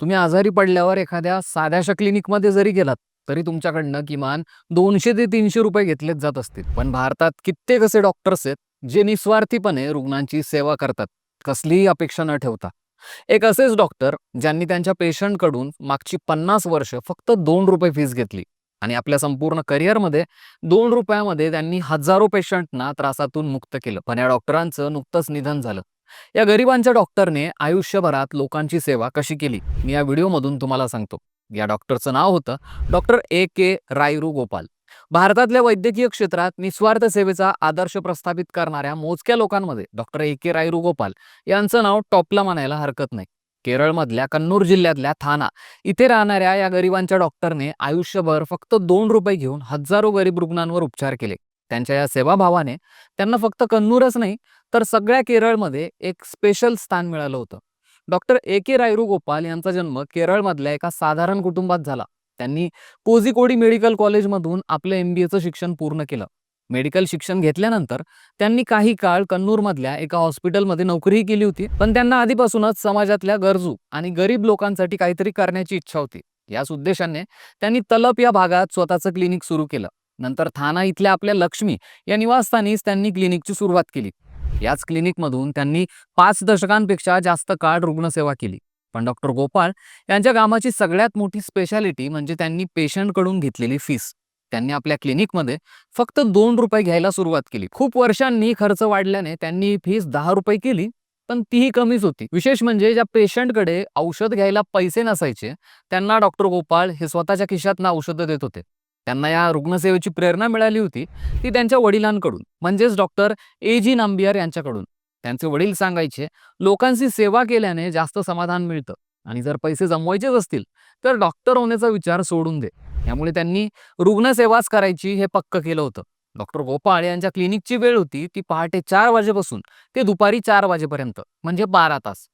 तुम्ही आजारी पडल्यावर एखाद्या साध्याशा क्लिनिकमध्ये जरी गेलात तरी तुमच्याकडनं किमान दोनशे ते तीनशे रुपये घेतलेच जात असतील. पण भारतात कित्येक असे डॉक्टर्स आहेत जे निस्वार्थीपणे रुग्णांची सेवा करतात कसलीही अपेक्षा न ठेवता. एक असेच डॉक्टर ज्यांनी त्यांच्या पेशंटकडून मागची पन्नास वर्ष फक्त दोन रुपये फीस घेतली आणि आपल्या संपूर्ण करिअरमध्ये दोन रुपयामध्ये त्यांनी हजारो पेशंटना त्रासातून मुक्त केलं. पण या डॉक्टरांचं नुकतंच निधन झालं. या गरिबांच्या डॉक्टरने आयुष्यभरात लोकांची सेवा कशी केली? मी या व्हिडिओमधून तुम्हाला सांगतो. या डॉक्टरचं नाव होतं डॉक्टर ए के रायरू गोपाल. भारतातल्या वैद्यकीय क्षेत्रात निस्वार्थ सेवेचा आदर्श प्रस्थापित करणाऱ्या मोजक्या लोकांमध्ये डॉक्टर ए के रायरू गोपाल यांचं नाव टॉपला मानायला हरकत नाही. केरळमधल्या कन्नूर जिल्ह्यातल्या थाना इथे राहणाऱ्या या गरिबांच्या डॉक्टरने आयुष्यभर फक्त दोन रुपये घेऊन हजारो गरीब रुग्णांवर उपचार केले. त्यांच्या या सेवाभावाने त्यांना फक्त कन्नूरच नाही तर सगळ्या केरळमध्ये एक स्पेशल स्थान मिळालं होतं. डॉक्टर ए के रायरू गोपाल यांचा जन्म केरळमधल्या एका साधारण कुटुंबात झाला. त्यांनी कोझिकोडी मेडिकल कॉलेजमधून आपलं एम बी एचं शिक्षण पूर्ण केलं. मेडिकल शिक्षण घेतल्यानंतर त्यांनी काही काळ कन्नूरमधल्या एका हॉस्पिटलमध्ये नोकरीही केली होती पण त्यांना आधीपासूनच समाजातल्या गरजू आणि गरीब लोकांसाठी काहीतरी करण्याची इच्छा होती. याच उद्देशाने त्यांनी तलप या भागात स्वतःचं क्लिनिक सुरू केलं. नंतर थाना इथल्या आपल्या लक्ष्मी या निवासस्थानीच त्यांनी क्लिनिकची सुरुवात केली. याच क्लिनिकमधून त्यांनी पाच दशकांपेक्षा जास्त काळ रुग्णसेवा केली. पण डॉक्टर गोपाळ यांच्या कामाची सगळ्यात मोठी स्पेशालिटी म्हणजे त्यांनी पेशंटकडून घेतलेली फीस त्यांनी आपल्या क्लिनिकमध्ये फक्त दोन रुपये घ्यायला सुरुवात केली. खूप वर्षांनी खर्च वाढल्याने त्यांनी फीस दहा रुपये केली पण तीही कमीच होती. विशेष म्हणजे ज्या पेशंटकडे औषध घ्यायला पैसे नसायचे त्यांना डॉक्टर गोपाळ हे स्वतःच्या खिशातनं औषधं देत होते. त्यांना या रुग्णसेवेची प्रेरणा मिळाली होती ती त्यांच्या वडिलांकडून म्हणजेच डॉक्टर ए जी नांबियार यांच्याकडून. त्यांचे वडील सांगायचे लोकांची सेवा केल्याने जास्त समाधान मिळतं आणि जर पैसे जमवायचेच असतील तर डॉक्टर होण्याचा विचार सोडून दे. त्यामुळे त्यांनी रुग्णसेवाच करायची हे पक्क केलं होतं. डॉक्टर गोपाळ यांच्या क्लिनिकची वेळ होती ती पहाटे चार वाजेपासून ते दुपारी चार वाजेपर्यंत म्हणजे बारा तास.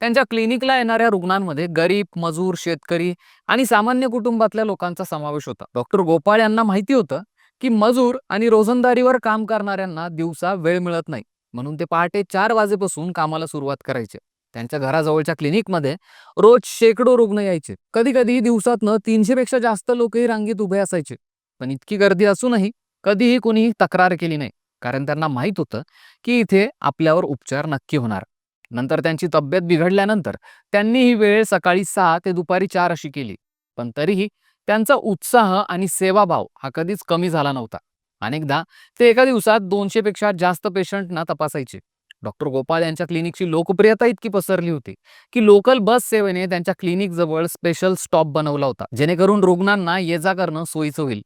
त्यांच्या क्लिनिकला येणाऱ्या रुग्णांमध्ये गरीब मजूर शेतकरी आणि सामान्य कुटुंबातल्या लोकांचा समावेश होता. डॉक्टर गोपाळ यांना माहिती होतं की मजूर आणि रोजंदारीवर काम करणाऱ्यांना दिवसा वेळ मिळत नाही. म्हणून ते पहाटे चार वाजेपासून कामाला सुरुवात करायचे. त्यांच्या घराजवळच्या क्लिनिकमध्ये रोज शेकडो रुग्ण यायचे. कधी कधी दिवसातनं तीनशे पेक्षा जास्त लोकही रांगेत उभे असायचे. पण इतकी गर्दी असूनही कधीही कोणीही तक्रार केली नाही. कारण त्यांना माहीत होतं की इथे आपल्यावर उपचार नक्की होणार. नंतर त्यांची तब्येत बिघडल्यानंतर त्यांनी ही वेळ सकाळी सहा ते दुपारी चार अशी केली. पण तरीही त्यांचा उत्साह आणि सेवाभाव हा कधीच कमी झाला नव्हता. अनेकदा ते एका दिवसात दोनशे पेक्षा जास्त पेशंटना तपासायचे. डॉक्टर गोपाळ यांच्या क्लिनिकची लोकप्रियता इतकी पसरली होती की लोकल बस सेवेने त्यांच्या क्लिनिक जवळ स्पेशल स्टॉप बनवला होता जेणेकरून रुग्णांना ये जा करणं सोयीचं होईल.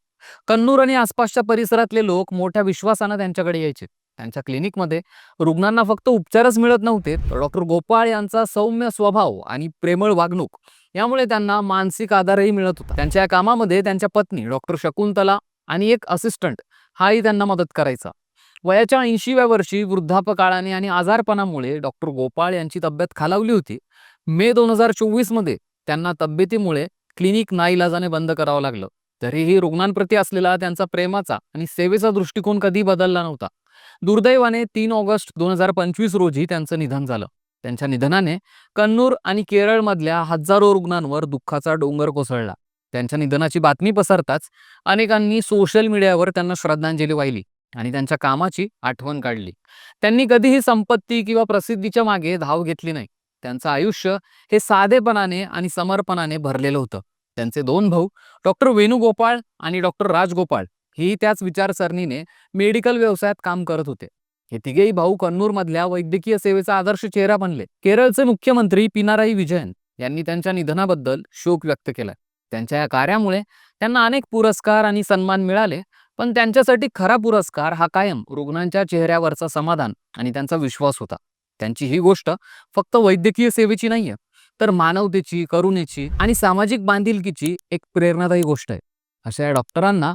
कन्नूर आणि आसपासच्या परिसरातले लोक मोठ्या विश्वासानं त्यांच्याकडे यायचे. त्यांच्या क्लिनिकमध्ये. रुग्णांना फक्त उपचारच मिळत नव्हते. तर डॉक्टर गोपाळ यांचा सौम्य स्वभाव आणि प्रेमळ वागणूक यामुळे त्यांना मानसिक आधारही मिळत होता. त्यांच्या या कामामध्ये त्यांच्या पत्नी डॉक्टर शकुंतला आणि एक असिस्टंट हाही त्यांना मदत करायचा. वयाच्या ऐंशीव्या वर्षी वृद्धापकाळाने आणि आजारपणामुळे डॉक्टर गोपाळ यांची तब्येत खालावली होती. मे दोन हजार चोवीसमध्ये त्यांना तब्येतीमुळे क्लिनिक नाईलाजाने बंद करावं लागलं. तरीही रुग्णांप्रती असलेला त्यांचा प्रेमाचा आणि सेवेचा दृष्टिकोन कधी बदलला नव्हता. दुर्दैवाने तीन ऑगस्ट दोन हजार पंचवीस रोजी त्यांचं निधन झालं. त्यांच्या निधनाने कन्नूर आणि केरळमधल्या हजारो रुग्णांवर दुःखाचा डोंगर कोसळला. त्यांच्या निधनाची बातमी पसरताच अनेकांनी सोशल मीडियावर त्यांना श्रद्धांजली वाहिली आणि त्यांच्या कामाची आठवण काढली. त्यांनी कधीही संपत्ती किंवा प्रसिद्धीच्या मागे धाव घेतली नाही. त्यांचं आयुष्य हे साधेपणाने आणि समर्पणाने भरलेलं होतं. त्यांचे दोन भाऊ डॉक्टर वेणुगोपाळ आणि डॉक्टर राजगोपाळ ही त्याच विचारसरणीने मेडिकल व्यवसायात काम करत होते. हे तिघेही भाऊ कन्नूरमधल्या वैद्यकीय सेवेचा आदर्श चेहरा बनले. केरळचे मुख्यमंत्री पिनाराई विजयन यांनी त्यांच्या निधनाबद्दल शोक व्यक्त केला. त्यांच्या या कार्यामुळे त्यांना अनेक पुरस्कार आणि सन्मान मिळाले पण त्यांच्यासाठी खरा पुरस्कार हा कायम रुग्णांच्या चेहऱ्यावरचा समाधान आणि त्यांचा विश्वास होता. त्यांची ही गोष्ट फक्त वैद्यकीय सेवेची नाहीये तर मानवतेची करुणेची आणि सामाजिक बांधिलकीची एक प्रेरणादायी गोष्ट आहे. अशा या डॉक्टरांना